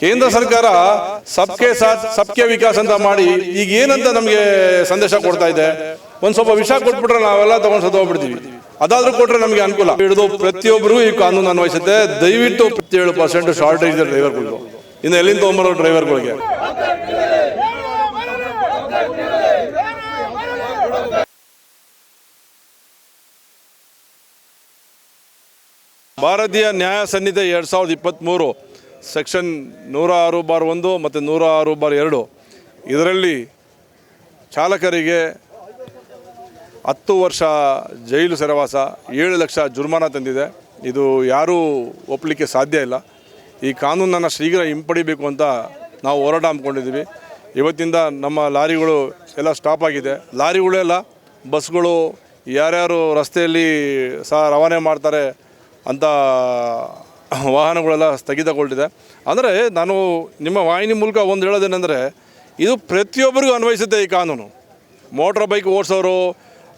ಕೇಂದ್ರ ಸರ್ಕಾರ ಸಬ್ಕೆ ಸಾಥ್, ಸಬ್ಕೆ ವಿಕಾಸ್ ಅಂತ ಮಾಡಿ ಈಗ ಏನಂತ ನಮಗೆ ಸಂದೇಶ ಕೊಡ್ತಾ ಇದೆ? ಒಂದು ಸ್ವಲ್ಪ ವಿಷ ಕೊಟ್ಬಿಟ್ರೆ ನಾವೆಲ್ಲ ತಗೊಂಡು ಸದೋಗ್ಬಿಡ್ತೀವಿ ಅದಾದ್ರೂ ಕೊಟ್ರೆ ನಮಗೆ ಅನುಕೂಲ. ಹಿಡಿದು ಪ್ರತಿಯೊಬ್ಬರು ಈ ಕಾನೂನು ಅನ್ವಯಿಸುತ್ತೆ. ದಯವಿಟ್ಟು ಪ್ರತಿಯೇಳು ಪರ್ಸೆಂಟ್ ಶಾರ್ಟೇಜ್ ಇದೆ ಡ್ರೈವರ್ಗಳು ಇನ್ನು ಎಲ್ಲಿಂದ ತೊಗೊಂಬರೋ ಡ್ರೈವರ್ಗಳಿಗೆ ಭಾರತೀಯ ನ್ಯಾಯ ಸಂಹಿತೆ ಎರಡ್ ಸಾವಿರದ ಇಪ್ಪತ್ತ್ಮೂರು ಸೆಕ್ಷನ್ ನೂರ ಆರು ಬಾರ್ ಒಂದು ಮತ್ತು ನೂರ ಆರು ಬಾರ್ ಎರಡು. ಇದರಲ್ಲಿ ಚಾಲಕರಿಗೆ ಹತ್ತು ವರ್ಷ ಜೈಲು ಸೆರೆವಾಸ, ಏಳು ಲಕ್ಷ ಜುರ್ಮಾನ ತಂದಿದೆ. ಇದು ಯಾರೂ ಒಪ್ಪಲಿಕ್ಕೆ ಸಾಧ್ಯ ಇಲ್ಲ. ಈ ಕಾನೂನನ್ನು ಶೀಘ್ರ ಹಿಂಪಡಿಬೇಕು ಅಂತ ನಾವು ಹೋರಾಟ ಹಮ್ಮಿಕೊಂಡಿದ್ದೀವಿ. ಇವತ್ತಿಂದ ನಮ್ಮ ಲಾರಿಗಳು ಎಲ್ಲ ಸ್ಟಾಪ್ ಆಗಿದೆ. ಲಾರಿಗಳೆಲ್ಲ ಬಸ್ಗಳು ಯಾರ್ಯಾರು ರಸ್ತೆಯಲ್ಲಿ ಸಹ ರವಾನೆ ಮಾಡ್ತಾರೆ ಅಂತ ವಾಹನಗಳೆಲ್ಲ ಸ್ಥಗಿತಗೊಂಡಿದೆ ಅಂದರೆ ನಾನು ನಿಮ್ಮ ವಾಹಿನಿ ಮೂಲಕ ಒಂದು ಹೇಳೋದೇನೆಂದರೆ, ಇದು ಪ್ರತಿಯೊಬ್ಬರಿಗೂ ಅನ್ವಯಿಸುತ್ತೆ ಈ ಕಾನೂನು. ಮೋಟ್ರ್ ಬೈಕ್ ಓಡಿಸೋರು,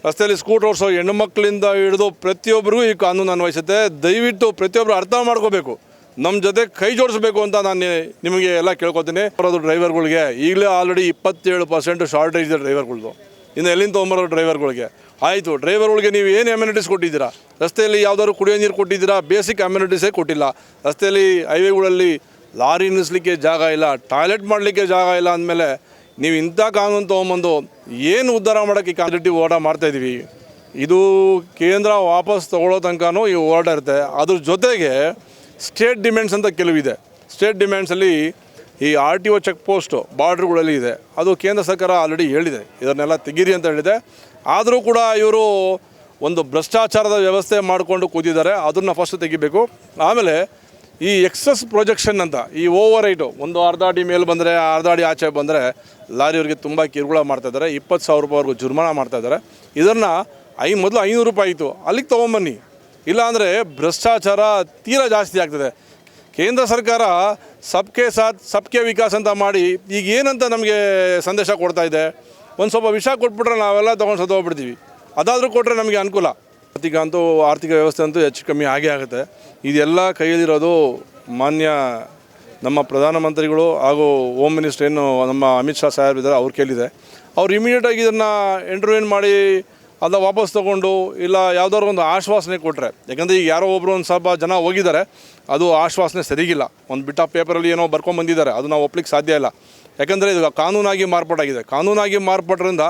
ರಸ್ತೆಯಲ್ಲಿ ಸ್ಕೂಟರ್ ಓಡಿಸೋ ಹೆಣ್ಣು ಮಕ್ಕಳಿಂದ ಹಿಡಿದು ಪ್ರತಿಯೊಬ್ಬರಿಗೂ ಈ ಕಾನೂನು ಅನ್ವಯಿಸುತ್ತೆ. ದಯವಿಟ್ಟು ಪ್ರತಿಯೊಬ್ಬರು ಅರ್ಥ ಮಾಡ್ಕೋಬೇಕು. ನಮ್ಮ ಜೊತೆ ಕೈ ಜೋಡಿಸ್ಬೇಕು ಅಂತ ನಾನು ನಿಮಗೆ ಎಲ್ಲ ಕೇಳ್ಕೊತೀನಿ. ಬರೋದು ಡ್ರೈವರ್ಗಳಿಗೆ ಈಗಲೇ ಆಲ್ರೆಡಿ ಇಪ್ಪತ್ತೇಳು ಪರ್ಸೆಂಟ್ ಶಾರ್ಟೇಜ್ ಇದೆ ಡ್ರೈವರ್ಗಳ್ದು ಇನ್ನು ಎಲ್ಲಿಂದ ತೊಗೊಂಬರೋ ಡ್ರೈವರ್ಗಳಿಗೆ? ಆಯಿತು, ಡ್ರೈವರ್ಗಳಿಗೆ ನೀವು ಏನು ಅಮ್ಯುನಿಟೀಸ್ ಕೊಟ್ಟಿದ್ದೀರಾ? ರಸ್ತೆಯಲ್ಲಿ ಯಾವ್ದಾದ್ರು ಕುಡಿಯೋ ನೀರು ಕೊಟ್ಟಿದ್ದೀರಾ? ಬೇಸಿಕ್ ಅಮ್ಯುನಿಟೀಸೇ ಕೊಟ್ಟಿಲ್ಲ. ರಸ್ತೆಯಲ್ಲಿ ಹೈವೇಗಳಲ್ಲಿ ಲಾರಿ ನಿಲ್ಲಿಸ್ಲಿಕ್ಕೆ ಜಾಗ ಇಲ್ಲ ಟಾಯ್ಲೆಟ್ ಮಾಡಲಿಕ್ಕೆ ಜಾಗ ಇಲ್ಲ ಅಂದಮೇಲೆ ನೀವು ಇಂಥ ಕಾನೂನು ತೊಗೊಂಬಂದು ಏನು ಉದ್ಧಾರ ಮಾಡೋಕ್ಕೆ ಈ ಕಾಂಪಿಟೇಟಿವ್ ಹೋರಾಟ ಮಾಡ್ತಾಯಿದ್ದೀವಿ ಇದು ಕೇಂದ್ರ ವಾಪಸ್ ತಗೊಳ್ಳೋ ತನಕನೂ ಈ ಹೋರಾಟ ಇರುತ್ತೆ. ಅದ್ರ ಜೊತೆಗೆ ಸ್ಟೇಟ್ ಡಿಮ್ಯಾಂಡ್ಸ್ ಅಂತ ಕೆಲವಿದೆ ಸ್ಟೇಟ್ ಡಿಮ್ಯಾಂಡ್ಸಲ್ಲಿ ಈ R T O check post ಬಾರ್ಡ್ರ್ಗಳಲ್ಲಿ ಇದೆ. ಅದು ಕೇಂದ್ರ ಸರ್ಕಾರ ಆಲ್ರೆಡಿ ಹೇಳಿದೆ. ಇದನ್ನೆಲ್ಲ ತೆಗೀರಿ ಅಂತ ಹೇಳಿದೆ. ಆದರೂ ಕೂಡ ಇವರು ಒಂದು ಭ್ರಷ್ಟಾಚಾರದ ವ್ಯವಸ್ಥೆ ಮಾಡಿಕೊಂಡು ಕೂತಿದ್ದಾರೆ. ಅದನ್ನು ಫಸ್ಟ್ ತೆಗಿಬೇಕು. ಆಮೇಲೆ ಈ ಎಕ್ಸಸ್ ಪ್ರೊಜೆಕ್ಷನ್ ಅಂತ, ಈ ಓವರ್ ರೈಟು ಒಂದು ಅರ್ಧ ಅಡಿ ಮೇಲೆ ಬಂದರೆ ಅರ್ಧ ಅಡಿ ಆಚೆ ಬಂದರೆ ಲಾರಿಯವರಿಗೆ ತುಂಬ ಕಿರುಕುಳ ಮಾಡ್ತಾ ಇದ್ದಾರೆ. ಇಪ್ಪತ್ತು ಸಾವಿರ ರೂಪಾಯಿವರೆಗೂ ಜುರ್ಮಾನ ಮಾಡ್ತಾ ಇದ್ದಾರೆ. ಇದನ್ನು ಐ ಮೊದಲು ಐನೂರು ರೂಪಾಯಿ ಇತ್ತು ಅಲ್ಲಿಗೆ ತೊಗೊಂಬನ್ನಿ. ಇಲ್ಲಾಂದರೆ ಭ್ರಷ್ಟಾಚಾರ ತೀರಾ ಜಾಸ್ತಿ ಆಗ್ತದೆ. ಕೇಂದ್ರ ಸರ್ಕಾರ ಸಬ್ಕೆ ಸಾಥ್, ಸಬ್ಕೆ ವಿಕಾಸ್ ಅಂತ ಮಾಡಿ ಈಗ ಏನಂತ ನಮಗೆ ಸಂದೇಶ ಕೊಡ್ತಾ ಇದೆ? ಒಂದು ಸ್ವಲ್ಪ ವಿಷ ಕೊಟ್ಬಿಟ್ರೆ ನಾವೆಲ್ಲ ತೊಗೊಂಡು ಸತ್ತೋಗ್ಬಿಡ್ತೀವಿ ಅದಾದರೂ ಕೊಟ್ಟರೆ ನಮಗೆ ಅನುಕೂಲ. ಆರ್ಥಿಕ ಅಂತೂ, ಆರ್ಥಿಕ ವ್ಯವಸ್ಥೆ ಅಂತೂ ಹೆಚ್ಚು ಕಮ್ಮಿ ಆಗೇ ಆಗುತ್ತೆ. ಇದೆಲ್ಲ ಕೈಯಲ್ಲಿರೋದು ಮಾನ್ಯ ನಮ್ಮ ಪ್ರಧಾನಮಂತ್ರಿಗಳು ಹಾಗೂ ಹೋಮ್ ಮಿನಿಸ್ಟರ್ ಏನು ನಮ್ಮ ಅಮಿತ್ ಶಾ ಸಾಹೇಬ್ ಇದ್ದಾರೆ, ಅವ್ರು ಕೇಳಿದೆ ಅವ್ರು ಇಮಿಡಿಯೇಟಾಗಿ ಇದನ್ನು ಇಂಟರ್ವ್ಯೂನ್ ಮಾಡಿ ಅದನ್ನ ವಾಪಸ್ ತೊಗೊಂಡು ಇಲ್ಲ ಯಾವ್ದಾದ್ರು ಒಂದು ಆಶ್ವಾಸನೆ ಕೊಟ್ಟರೆ ಯಾಕಂದರೆ ಈಗ ಯಾರೋ ಒಬ್ಬರು ಒಂದು ಸ್ವಲ್ಪ ಜನ ಹೋಗಿದ್ದಾರೆ, ಅದು ಆಶ್ವಾಸನೆ ಸರಿಗಿಲ್ಲ. ಒಂದು ಬಿಟ್ಟ ಪೇಪರಲ್ಲಿ ಏನೋ ಬರ್ಕೊಂಬಂದಿದ್ದಾರೆ ಅದು ನಾವು ಒಪ್ಲಿಕ್ಕೆ ಸಾಧ್ಯ ಇಲ್ಲ. ಯಾಕಂದರೆ ಇದು ಕಾನೂನಾಗಿ ಮಾರ್ಪಾಟಾಗಿದೆ. ಕಾನೂನಾಗಿ ಮಾರ್ಪಟ್ರಿಂದ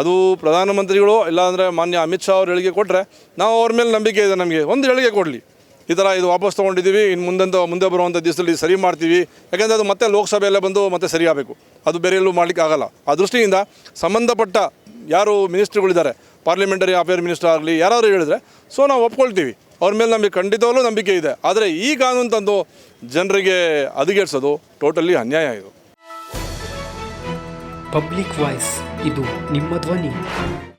ಅದು ಪ್ರಧಾನಮಂತ್ರಿಗಳು ಇಲ್ಲಾಂದರೆ ಮಾನ್ಯ ಅಮಿತ್ ಶಾ ಅವ್ರ ಹೇಳಿಕೆ ಕೊಟ್ಟರೆ ನಾವು ಅವ್ರ ಮೇಲೆ ನಂಬಿಕೆ ಇದೆ ನಮಗೆ. ಒಂದು ಹೇಳಿಕೆ ಕೊಡಲಿ. ಈ ಥರ ಇದು ವಾಪಸ್ ತೊಗೊಂಡಿದ್ದೀವಿ ಇನ್ನು ಮುಂದಂತ ಮುಂದೆ ಬರುವಂಥ ದಿವಸದಲ್ಲಿ ಸರಿ ಮಾಡ್ತೀವಿ. ಯಾಕಂದರೆ ಅದು ಮತ್ತೆ ಲೋಕಸಭೆಯಲ್ಲೇ ಬಂದು ಮತ್ತೆ ಸರಿಯಾಗಬೇಕು. ಅದು ಬೇರೆ ಎಲ್ಲೂ ಮಾಡ್ಲಿಕ್ಕೆ ಆಗಲ್ಲ ಆ ದೃಷ್ಟಿಯಿಂದ ಸಂಬಂಧಪಟ್ಟ ಯಾರು ಮಿನಿಸ್ಟ್ರುಗಳಿದ್ದಾರೆ ಪಾರ್ಲಿಮೆಂಟರಿ ಅಫೇರ್ ಮಿನಿಸ್ಟರ್ ಆಗಲಿ, ಯಾರಾದರೂ ಹೇಳಿದ್ರೆ, ಸೊ ನಾವು ಒಪ್ಕೊಳ್ತೀವಿ. ಅವ್ರ ಮೇಲೆ ನಮಗೆ ಖಂಡಿತವಾಗ್ಲೂ ನಂಬಿಕೆ ಇದೆ. ಆದರೆ ಈ ಕಾನೂನು ತಂದು ಜನರಿಗೆ ಹದಗೆಡ್ಸೋದು ಟೋಟಲಿ ಅನ್ಯಾಯ ಇದು. ಪಬ್ಲಿಕ್ ವಾಯ್ಸ್, ಇದು ನಿಮ್ಮ ಧ್ವನಿ.